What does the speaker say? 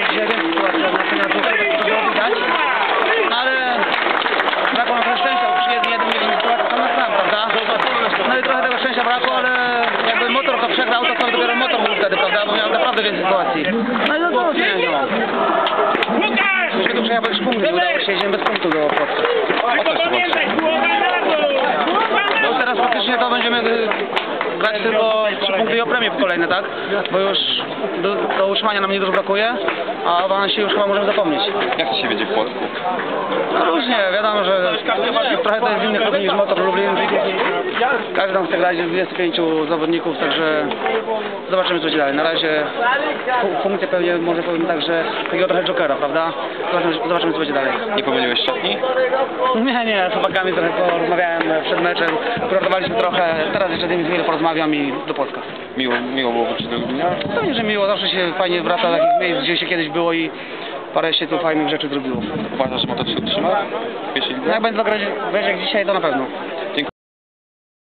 na tym razie to sytuacja sam na sam, prawda? No i trochę tego szczęścia brakło, ale jakby motor to przegrał, to to dopiero sytuacji. No i to zmieniło. Tylko, że ja bez punktu udało się, jedziemy bez punktu do Płocka. No teraz faktycznie to będziemy y, grać tylko trzy punkty i o premię kolejne, tak? Bo już do, do utrzymania nam niedużo brakuje a o awansie już chyba możemy zapomnieć. Jak ci się będzie w Polsku? No różnie, wiadomo, że trochę to jest inny klub niż Motor Lublin. Każdy tam chce grać z 25 zawodników, także zobaczymy co będzie dalej. Na razie fu- funkcję pewnie może powiem tak, że takiego trochę jokera, prawda? Zobaczymy, zobaczymy co będzie dalej. Nie pomyliłeś szatni? Nie, nie, z chłopakami trochę porozmawiałem przed meczem, porozmawialiśmy trochę, teraz jeszcze z nimi chwilę porozmawiam i do Polska. Miło, miło było wrócić do Lublina? Pewnie, że miło, zawsze się fajnie wraca do takich miejsc, gdzie się kiedyś było i parę się tu fajnych rzeczy zrobiło. Uważasz, że motor się utrzyma? No jak będę grać, grać jak dzisiaj, to na pewno. Dziękuję.